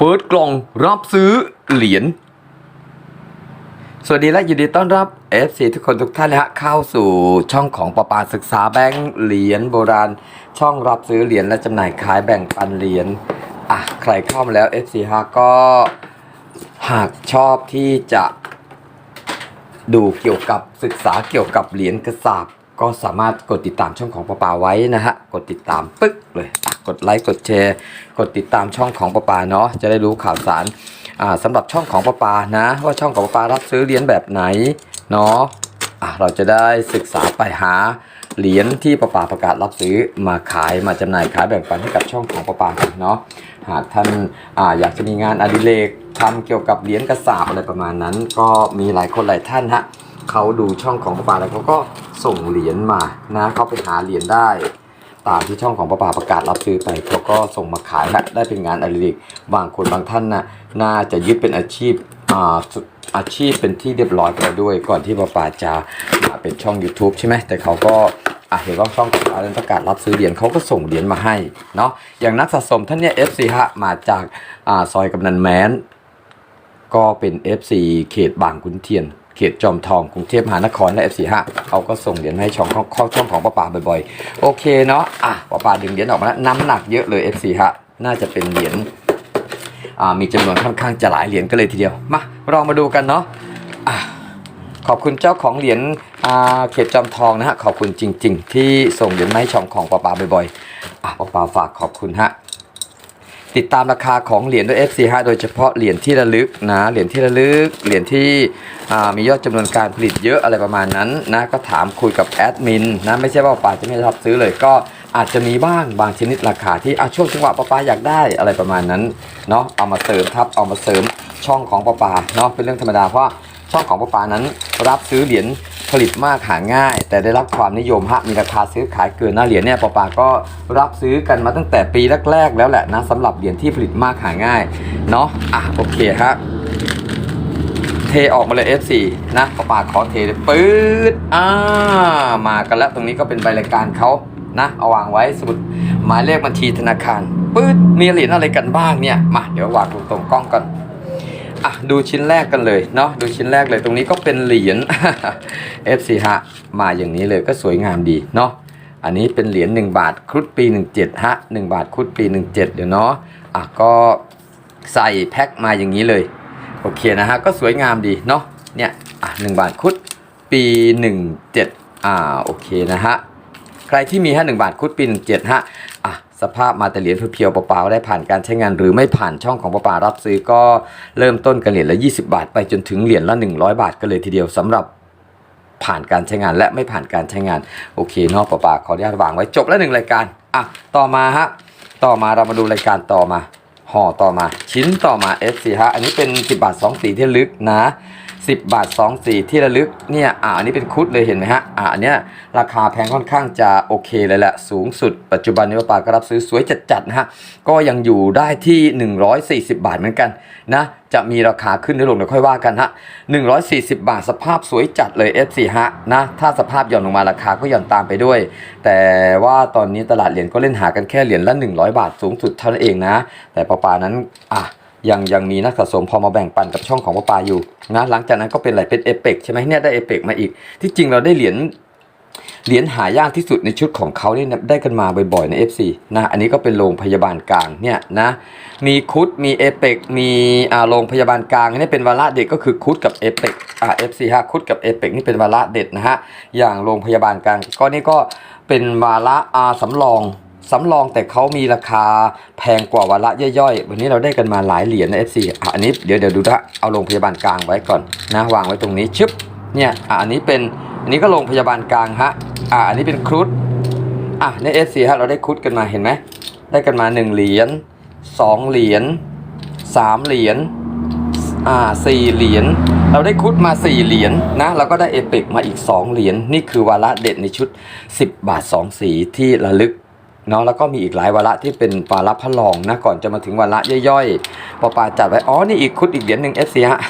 เปิดกล่องรับซื้อเหรียญ สวัสดีและยินดีต้อนรับ FC ทุกคนทุกท่านนะฮะเข้าสู่ช่องของประปาศึกษาแบงค์เหรียญโบราณ ช่องรับซื้อเหรียญและจำหน่ายขายแบ่งปันเหรียญอะใครเข้ามาแล้ว FC ฮะก็หากชอบที่จะดูเกี่ยวกับศึกษาเกี่ยวกับเหรียญกระสาบก็สามารถกดติดตามช่องของประปาไว้นะฮะ กดติดตามปึ๊กเลย กดไลค์กดแชร์ กดติดตามช่องของประปาเนาะจะได้รู้ข่าวสารอ่าสำหรับช่องของประปานะ ว่าช่องของประปารับซื้อเหรียญแบบไหนเนาะเราจะได้ศึกษาไปหาเหรียญที่ประปาประกาศรับซื้อมาขายมาจำหน่ายขายแบ่งปันให้กับช่องของประปากันเนาะหากท่านอาอยากจะมีงานอดิเรกทำเกี่ยวกับเหรียญกระสาบอะไรประมาณนั้น ก็มีหลายคนหลายท่านฮะเขาดูช่องของประปาแล้วเขาก็ส่งเหรียญมานะเขาไปหาเหรียญได้ ตามที่ช่องของประปาประกาศรับซื้อไปเขาก็ส่งมาขายและได้เป็นงานอดิเรกบางคนบางท่านนะน่าจะยึดเป็นอาชีพอ่าอาชีพเป็นที่เรียบร้อยไปด้วย ก่อนที่ประปาจะมาเป็นช่อง YouTube ใช่ไหมแต่เขาก็อะเห็นว่าช่องของประปาประกาศรับซื้อเหรียญเขาก็ส่งเหรียญมาให้เนาะอย่างนักสะสมท่านเนี้ย FC ฮะมาจากอ่าซอยกำนันแมนก็เป็น FC เขตบางขุนเทียน เขตจอมทองกรุงเทพมหานครและ FC ฮะเขาก็ส่งเหรียญให้ช่องข้าช่องของป้าป่าบ่อยๆ โอเคเนาะอะป้าป่าดึงเหรียญออกมาแล้วน้ำหนักเยอะเลย FC ฮะน่าจะเป็นเหรียญอ่ามีจำนวนค่อนข้างจะหลายเหรียญก็เลยทีเดียวมาเรามาดูกันเนาะอะขอบคุณเจ้าของเหรียญอ่าเขตจอมทองนะฮะขอบคุณจริง ๆ ที่ส่งเหรียญมาให้ช่องของป้าป่าบ่อยๆอะป้าป่าฝากขอบคุณฮะ ติดตามราคาของเหรียญด้วย FC5 โดยเฉพาะเหรียญที่ระลึกนะเหรียญที่ระลึกเหรียญที่มียอดจำนวนการผลิตเยอะอะไรประมาณนั้นนะก็ถามคุยกับแอดมินนะไม่ใช่ว่าป้าจะไม่รับซื้อเลยก็อาจจะมีบ้างบางชนิดราคาที่อะช่วงจังหวะป้าป้าอยากได้อะไรประมาณนั้นเนาะเอามาเสริมทับเอามาเสริมช่องของป้าป้าเนาะเป็นเรื่องธรรมดาเพราะ ช่องของป้าป้านั้น รับซื้อเหรียญผลิตมากหาง่าย แต่ได้รับความนิยมฮะมีราคาซื้อขายเกินหน้าเหรียญเนี่ยป้าป้าก็รับซื้อกันมาตั้งแต่ปีแรกๆแล้วแหละนะสำหรับเหรียญที่ผลิตมากหาง่ายเนาะอะโอเคฮะเทออกมาเลย F4 นะป้าป่าขอเทเลยปื๊ดอ่ามากันแล้วตรงนี้ก็เป็นใบรายการเขานะเอาวางไว้สมุดหมายเลขบัญชีธนาคารปื๊ดมีเหรียญอะไรกันบ้างเนี่ยมาเดี๋ยววางตรงตรงๆกล้องก่อน อะดูชิ้นแรกกันเลยเนาะดูชิ้นแรกเลยตรงนี้ก็เป็นเหรียญ F4 ฮะมาอย่างนี้เลยก็สวยงามดีเนาะอันนี้เป็นเหรียญ1บาทครุฑปี 17ฮะ1บาทครุฑปี 17 เดี๋ยวเนาะอะก็ใส่แพ็คมาอย่างนี้เลยโอเคนะฮะก็สวยงามดีเนาะเนี่ยอะหนึ่งบาทคุดปีหนึ่งเจ็ดอ่าโอเคนะฮะใครที่มีฮะหนึ่งบาทคุดปีหนึ่งเจ็ดฮะ สภาพมาแต่เหรียญเพียวๆเปล่าๆได้ผ่านการใช้งาน หรือไม่ผ่านช่องของประปารับซื้อก็เริ่มต้นกันเหรียญละ 20 บาท ไปจนถึงเหรียญละ 100 บาทกันเลยทีเดียวสำหรับผ่านการใช้งานและไม่ผ่านการใช้งาน โอเคเนาะประปาขออนุญาตวางไว้จบแล้วหนึ่งรายการอะต่อมาฮะต่อมาเรามาดูรายการต่อมาห่อต่อมาชิ้นต่อมา F4 ฮะอันนี้เป็น 10 บาท 2 สีที่ลึกนะ 10 บาท 2 สีที่ระลึกเนี่ยอ่าอันนี้เป็นคุดเลยเห็นไหมฮะอ่าอันเนี้ยราคาแพงค่อนข้างจะโอเคเลยแหละสูงสุดปัจจุบันนี้ป้าก็รับซื้อสวยจัดๆนะฮะก็ยังอยู่ได้ที่ 140 บาทเหมือนกันนะจะมีราคาขึ้นหรือลงเดี๋ยวค่อยว่ากันฮะ140 บาทสภาพสวยจัดเลย F4 ฮะนะถ้าสภาพหย่อนลงมาราคาก็หย่อนตามไปด้วย แต่ว่าตอนนี้ตลาดเหรียญก็เล่นหากันแค่เหรียญละ 100 บาทสูงสุดเท่านั้นเองนะ แต่ปาปานั้นอะ ยังยังมีนักสะสมพอมาแบ่งปันกับช่องของป้าปาอยู่นะหลังจากนั้นก็เป็นอะไรเป็นเอเปกใช่ไหมเนี่ยได้เอเปกมาอีก ที่จริงเราได้เหรียญเหรียญหายากที่สุดในชุดของเขาเนี่ยได้กันมาบ่อยๆใน FC นะอันนี้ก็เป็นโรงพยาบาลกลางเนี่ยนะมีคุดมีเอเปกมีอ่าโรงพยาบาลกลางนนี้เป็นวาระเด็ดก็คือคุดกับเอเปกอ่า FC ฮะคุดกับเอเปกนี่เป็นวาระเด็ดนะฮะอย่างโรงพยาบาลกลางก็นี่ก็เป็นวาระอาสำรอง สำรองแต่เขามีราคาแพงกว่าวาระย่อยๆ วันนี้เราได้กันมาหลายเหรียญใน FC อะอันนี้เดี๋ยวเดี๋ยวดูนะเอาโรงพยาบาลกลางไว้ก่อนนะวางไว้ตรงนี้ชึบเนี่ยอะอันนี้เป็นอันนี้ก็โรงพยาบาลกลางฮะอะอันนี้เป็นครุฑอะใน FC ฮะเราได้ครุฑกันมาเห็นไหมได้กันมา 1 เหรียญ2เหรียญ3เหรียญอ่าสี่เหรียญเราได้ครุฑมา4เหรียญนะเราก็ได้เอเปกมาอีก 2 เหรียญนี่คือวาระเด็ดในชุด 10 บาท 2 สีที่ระลึก เนาะแล้วก็มีอีกหลายวาระที่เป็นวาระพระรองนะก่อนจะมาถึงวาระย่อยๆปอปาจัดไว้อ๋อนี่อีกคุดอีกเหรียญหนึ่งเอฟซีฮะ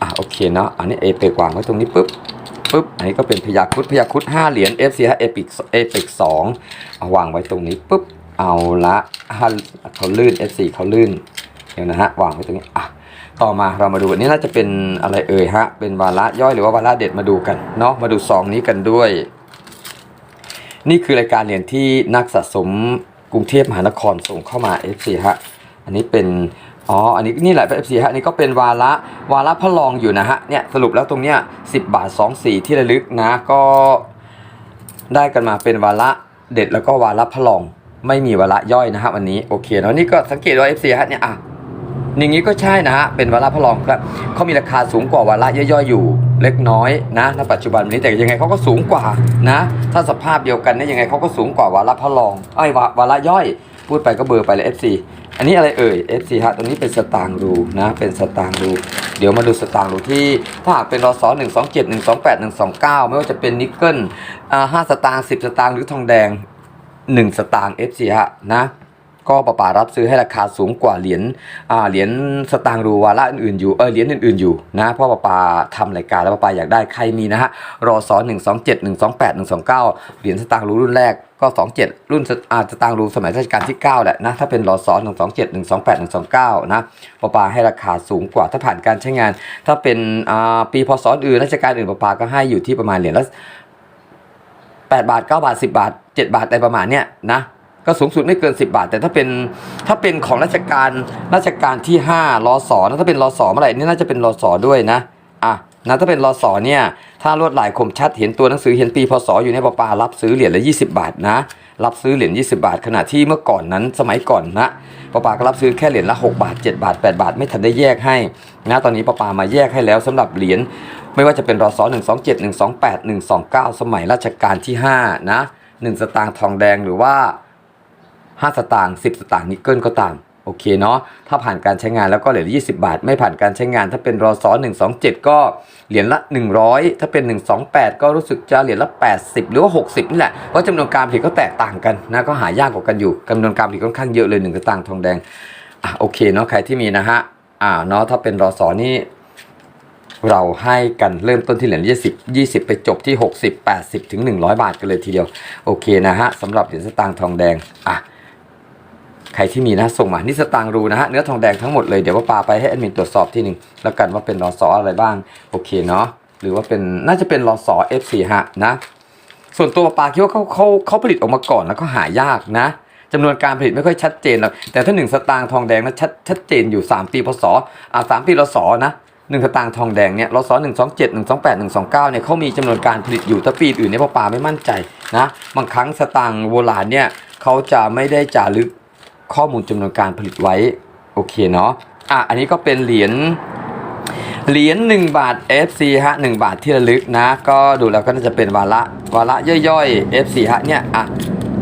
อะโอเคเนาะอันนี้เอเปกวางไว้ตรงนี้ปุ๊บปุ๊บอันนี้ก็เป็นพยาคุดพยาคุดห้าเหรียญเอฟซีฮะเอปิกเอเปกสองเอาวางไว้ตรงนี้ปุ๊บเอาละฮะเขาลื่น F4 เขาลื่นเดี๋ยวนะฮะวางไว้ตรงนี้อะต่อมาเรามาดูอันนี้น่าจะเป็นอะไรเอ่ยฮะเป็นวาระย่อยหรือว่าวาระเด็ดมาดูกันเนาะมาดูซองนี้กันด้วย นี่คือรายการเหรียญที่นักสะสมกรุงเทพมหานครส่งเข้ามา FC ฮะอันนี้เป็นอ๋อ อันนี้นี่แหละ FC ฮะ อันนี้ก็เป็นวาระวาระพระรองอยู่นะฮะ เนี่ยสรุปแล้วตรงเนี้ย10บาท2สีที่ระลึกนะ ก็ได้กันมาเป็นวาระเด็ดแล้วก็วาระพระรองไม่มีวาระย่อยนะฮะวันนี้โอเคแล้วนี่ก็สังเกตว่า FC ฮะเนี่ยอะอย่างนี้ก็ใช่นะฮะเป็นวาระพระรองครับเขามีราคาสูงกว่าวาระย่อยๆอยู่ เล็กน้อยนะณปัจจุบันนี้แต่ยังไงเขาก็สูงกว่านะ ถ้าสภาพเดียวกันเนี่ยยังไงเขาก็สูงกว่าวาระพระรองไอ้วาวาระย่อย พูดไปก็เบอร์ไปเลย FC อันนี้อะไรเอ่ย FC ฮะตรงนี้เป็นสตางค์รูนะ เป็นสตางค์รูเดี๋ยวมาดูสตางค์รูที่ถ้าหากเป็นรศ1 2 7 1 2 8 1 2 9ไม่ว่าจะเป็นนิกเกิลอ่าสตางค์10สตางค์หรือทองแดง1สตางค์ FC ฮะนะ ก็ประปารับซื้อให้ราคาสูงกว่าเหรียญอ่าเหรียญสตางค์รูวาระอื่นๆอยู่เออเหรียญอื่นๆอยู่นะเพราะประปาทำรายการแล้วประปาอยากได้ใครมีนะฮะรอสอนหนึ่งสองเจ็ดหนึ่งสองแปดหนึ่งสองเก้าเหรียญสตางค์รูรุ่นแรกก็สองเจ็ดรุ่นสอ่าสตางรูสมัยรัชกาลที่เก้าแหละนะ ถ้าเป็นรอสอหนึ่งสองเจ็ดหนึ่งสองแปดหนึ่งสองเก้านะประปาให้ราคาสูงกว่าถ้าผ่านการใช้งาน ถ้าเป็นอ่าปีพศอื่นราชการอื่นประปาก็ให้อยู่ที่ประมาณเหรียญละ8บาท 9 บาท 10 บาท 7 บาทอะไรประมาณเนี้ยนะ ก็สูงสุดไม่เกิน 10 บาท แต่ถ้าเป็นถ้าเป็นของราชการราชการที่5รอสอนะถ้าเป็นรอสอเมื่อไหร่นี่น่าจะเป็นรอสอด้วยนะอะนะถ้าเป็นรอสอเนี่ยถ้าลวดลายคมชัดเห็นตัวหนังสือเห็นปีพศอยู่ในปปารับซื้อเหรียญละ 20 บาทนะรับซื้อเหรียญ20 บาท ขณะที่เมื่อก่อนนั้นสมัยก่อนนะปปาก็รับซื้อแค่เหรียญละ 6 บาท 7 บาท 8 บาท ไม่ทันได้แยกให้นะตอนนี้ปปามาแยกให้แล้วสำหรับเหรียญไม่ว่าจะเป็นรอสอ127 128 129 สมัยรัชกาลที่5นะ1สตางค์ทองแดงหรือว่า 5 สตางค์10 สตางค์นิกเกิลก็ตามโอเคเนาะถ้าผ่านการใช้งานแล้วก็เหรียญละ20 บาท ไม่ผ่านการใช้งานถ้าเป็นรอสอ127 ก็เหรียญละ 100 ถ้าเป็น 128 ก็รู้สึกจะเหรียญละ 80 หรือว่า 60 นี่แหละ เพราะจำนวนการผลิตก็แตกต่างกันนะก็หายากกว่ากันอยู่จำนวนการผลิตค่อนข้างเยอะเลย1สตางค์ทองแดงอะโอเคเนาะใครที่มีนะฮะอ่าเนาะถ้าเป็นรอสอนี่เราให้กันเริ่มต้นที่เหรียญ20 20 ไปจบที่ 60 80 ถึง 100 บาทกันเลยทีเดียวโอเคนะฮะสำหรับเหรียญสตางค์ทองแดงอะ รที่มีนะส่งมานี่สตางรูนะฮะเนื้อทองแดงทั้งหมดเลยเดี๋ยวว่าปาไปให้แอดมินตรวจสอบที่หนึ่งแล้วกันว่าเป็นรอสออะไรบ้างโอเคเนาะหรือว่าเป็นน่าจะเป็นรอสอ F4 ฮะนะ ส่วนตัวปาคิดว่าเขาเขาเขาผลิตออกมาก่อนแล้วก็หายากนะจำนวนการผลิตไม่ค่อยชัดเจนหรอกแต่ถ้าหนึ่งสตางค์ทองแดงนะชัดชัดเจนอยู่ 3 ปีพศอ่าสามปีรศนะหนึ่งสตางค์ทองแดงเนี่ยรศหนึ่งสองเจ็ดหนึ่งสองแปดหนึ่งสองเก้าเนี่ยเขามีจำนวนการผลิตอยู่ถ้าปีอื่นเนี่ยพอปาไม่มั่นใจนะบางครั้งสตางค์โบราณเนี่ยเขาจะไม่ได้จารึก ข้อมูลจำนวนการผลิตไว้ โอเคเนาะอะอันนี้ก็เป็นเหรียญเหรียญ1บาท FC ฮะ1บาทที่ระลึกนะ ก็ดูแล้วก็น่าจะเป็นวาระวาระย่อยๆ FC ฮะเนี่ยอะ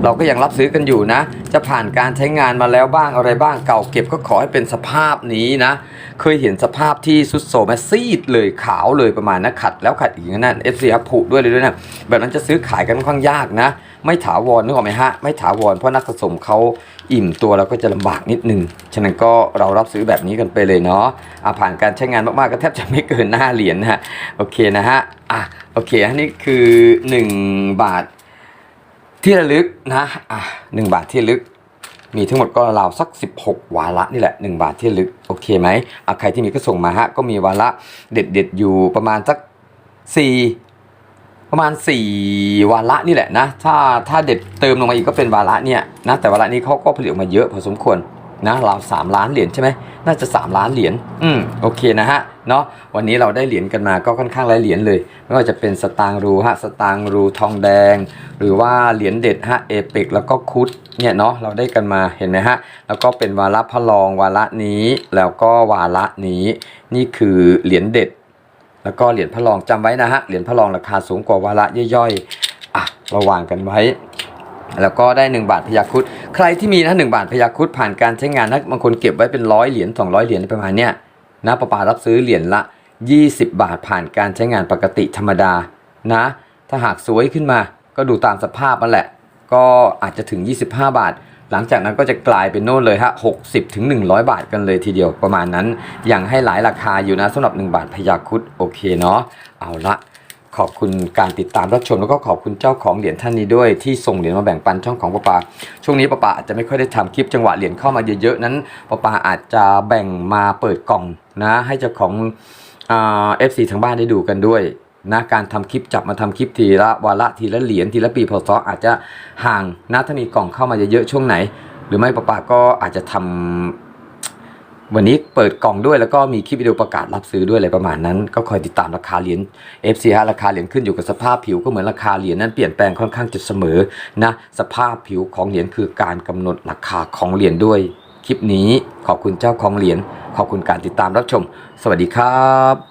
เราก็ยังรับซื้อกันอยู่นะ จะผ่านการใช้งานมาแล้วบ้างอะไรบ้างเก่าเก็บก็ขอให้เป็นสภาพนี้นะ เคยเห็นสภาพที่สุดโสมซีดเลยขาวเลยประมาณนะขัดแล้วขัดอีกนั่น FC ครับผุด้วยเลยด้วยนะแบบนั้นจะซื้อขายกันค่อนข้างยากนะ ไม่ถาวรนึกออกไหมฮะไม่ถาวรเพราะนักสะสมเขาอิ่มตัวเราก็จะลำบากนิดนึงฉะนั้นก็เรารับซื้อแบบนี้กันไปเลยเนาะอะผ่านการใช้งานมากๆก็แทบจะไม่เกินหน้าเหรียญนะฮะโอเคนะฮะอะโอเคอันนี้คือ 1 บาทที่ระลึกนะอะหนึ่งบาทที่ระลึกมีทั้งหมดก็ราวสัก 16 วาระนี่แหละ 1 บาทที่ลึกโอเคไหมอะใครที่มีก็ส่งมาฮะก็มีวาระเด็ดๆอยู่ประมาณสัก 4 ประมาณ 4 วาระนี่แหละนะ ถ้าถ้าเด็ดเติมลงมาอีกก็เป็นวาระเนี่ยนะแต่วาระนี้เขาก็ผลิตออกมาเยอะพอสมควรนะราว3ล้านเหรียญใช่ไหมน่าจะ 3 ล้านเหรียญอืมโอเคนะฮะเนาะวันนี้เราได้เหรียญกันมาก็ค่อนข้างหลายเหรียญเลย ไม่ว่าจะเป็นสตางรูฮะสตางรูทองแดง หรือว่าเหรียญเด็ดฮะเอเปกแล้วก็คุดเนี่ยเนาะเราได้กันมาเห็นไหมฮะแล้วก็เป็นวาระพระรองวาระนี้ แล้วก็วาระนี้ นี่คือเหรียญเด็ด แล้วก็เหรียญพระรองจำไว้นะฮะ เหรียญพระรองราคาสูงกว่าวาระย่อยๆอะระวางกันไว้ แล้วก็ได้ 1 บาทพยาคุดใครที่มีนะหบาทพยาคุดผ่านการใช้งานนะบางคนเก็บไว้เป็นร้อยเหรียญ200 เหรียญประมาณเนี้ยนะประปารับซื้อเหรียญละ 20 บาทผ่านการใช้งานปกติธรรมดานะ ถ้าหากสวยขึ้นมาก็ดูตามสภาพนั่นแหละ ก็อาจจะถึง 25 บาท หลังจากนั้นก็จะกลายเป็นโน่นเลยฮะ60ถึง100บาทกันเลยทีเดียวประมาณนั้น ยังให้หลายราคาอยู่นะสำหรับ 1 บาทพยาคุดโอเคเนาะเอาละขอบคุณการติดตามรับชมแล้วก็ขอบคุณเจ้าของเหรียญท่านนี้ด้วย ที่ส่งเหรียญมาแบ่งปันช่องของปะปาช่วงนี้ปะปาอาจจะไม่ค่อยได้ทำคลิปจังหวะเหรียญเข้ามาเยอะๆนั้นปะปาอาจจะแบ่งมาเปิดกล่องนะให้เจ้าของเอฟซีทางบ้านได้ดูกันด้วย นะการทำคลิปจับมาทำคลิปทีละวาระทีละเหรียญทีละปีพศออาจจะห่างนะถ้ามีกล่องเข้ามาเยอะๆช่วงไหน หรือไม่ปะปาก็อาจจะทำวันนี้เปิดกล่องด้วยแล้วก็มีคลิปวิดีโอประกาศรับซื้อด้วยอะไรประมาณนั้น ก็คอยติดตามราคาเหรียญ FC ฮะราคาเหรียญขึ้นอยู่กับสภาพผิวก็เหมือนราคาเหรียญนั้นเปลี่ยนแปลงค่อนข้างจะเสมอนะสภาพผิวของเหรียญคือการกำหนดราคาของเหรียญด้วยคลิปนี้ขอบคุณเจ้าของเหรียญขอบคุณการติดตามรับชม สวัสดีครับ